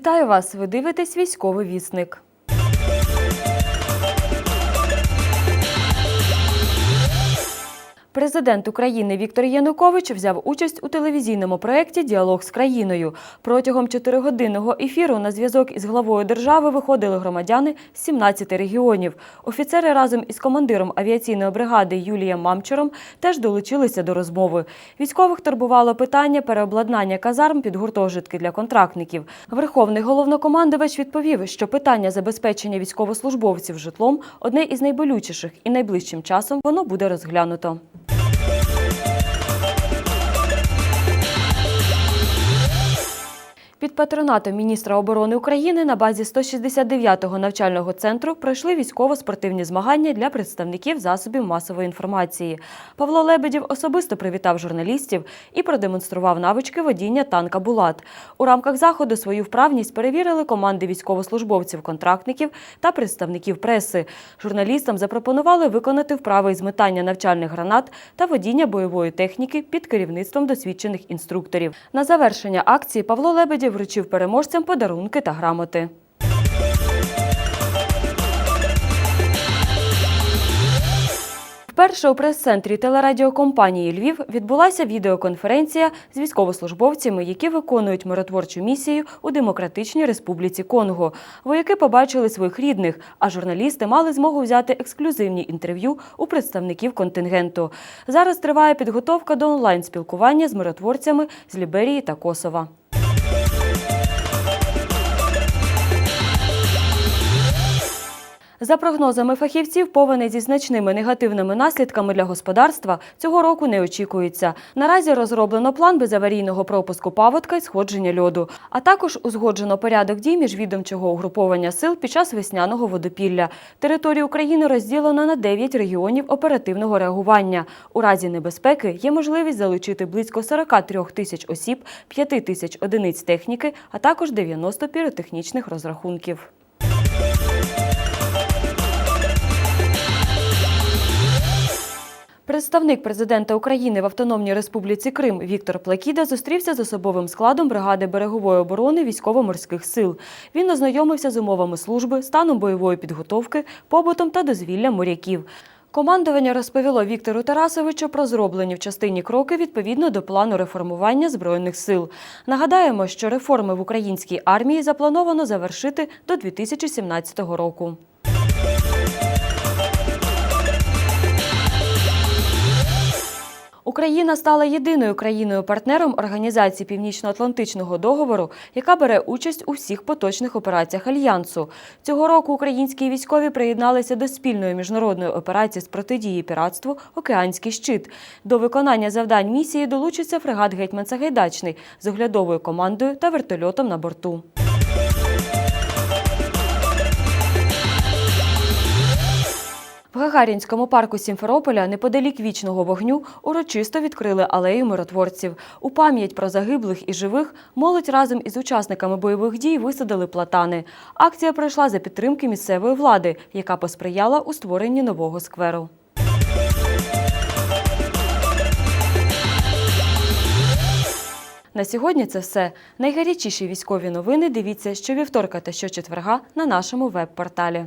Вітаю вас! Ви дивитесь військовий вісник. Президент України Віктор Янукович взяв участь у телевізійному проєкті Діалог з країною. Протягом чотиригодинного ефіру на зв'язок із главою держави виходили громадяни з 17 регіонів. Офіцери разом із командиром авіаційної бригади Юлієм Мамчуром теж долучилися до розмови. Військових турбувало питання переобладнання казарм під гуртожитки для контрактників. Верховний головнокомандувач відповів, що питання забезпечення військовослужбовців житлом одне із найболючіших, і найближчим часом воно буде розглянуто. Під патронатом міністра оборони України на базі 169-го навчального центру пройшли військово-спортивні змагання для представників засобів масової інформації. Павло Лебедєв особисто привітав журналістів і продемонстрував навички водіння танка Булат. У рамках заходу свою вправність перевірили команди військовослужбовців-контрактників та представників преси. Журналістам запропонували виконати вправи із метання навчальних гранат та водіння бойової техніки під керівництвом досвідчених інструкторів. На завершення акції Павло Лебедєв вручив переможцям подарунки та грамоти. Вперше у прес-центрі телерадіокомпанії Львів відбулася відеоконференція з військовослужбовцями, які виконують миротворчу місію у Демократичній Республіці Конго. Вояки побачили своїх рідних, а журналісти мали змогу взяти ексклюзивні інтерв'ю у представників контингенту. Зараз триває підготовка до онлайн-спілкування з миротворцями з Ліберії та Косова. За прогнозами фахівців, повені зі значними негативними наслідками для господарства цього року не очікується. Наразі розроблено план безаварійного пропуску паводка і сходження льоду, а також узгоджено порядок дій міжвідомчого угруповання сил під час весняного водопілля. Територію України розділено на 9 регіонів оперативного реагування. У разі небезпеки є можливість залучити близько 43 тисяч осіб, 5 тисяч одиниць техніки, а також 90 піротехнічних розрахунків. Представник президента України в Автономній Республіці Крим Віктор Плакіда зустрівся з особовим складом бригади берегової оборони військово-морських сил. Він ознайомився з умовами служби, станом бойової підготовки, побутом та дозвіллям моряків. Командування розповіло Віктору Тарасовичу про зроблені в частині кроки відповідно до плану реформування збройних сил. Нагадаємо, що реформи в українській армії заплановано завершити до 2017 року. Україна стала єдиною країною-партнером Організації Північно-Атлантичного договору, яка бере участь у всіх поточних операціях альянсу. Цього року українські військові приєдналися до спільної міжнародної операції з протидії піратству Океанський щит. До виконання завдань місії долучиться фрегат Гетьман Сагайдачний з оглядовою командою та вертольотом на борту. Гагарінському парку Сімферополя неподалік вічного вогню урочисто відкрили алею миротворців. У пам'ять про загиблих і живих молодь разом із учасниками бойових дій висадили платани. Акція пройшла за підтримки місцевої влади, яка посприяла у створенні нового скверу. На сьогодні це все. Найгарячіші військові новини дивіться щовівторка та щочетверга на нашому веб-порталі.